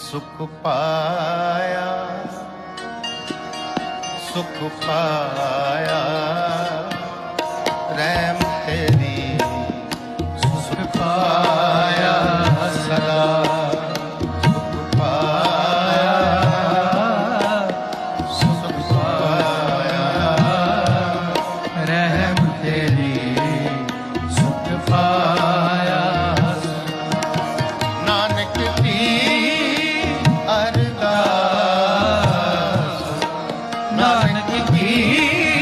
ਸੁਖ ਪਾਇਆ ਸੁਖ ਪਾਇਆ। ਰਹਿਮ ਤੇਰੀ नानक की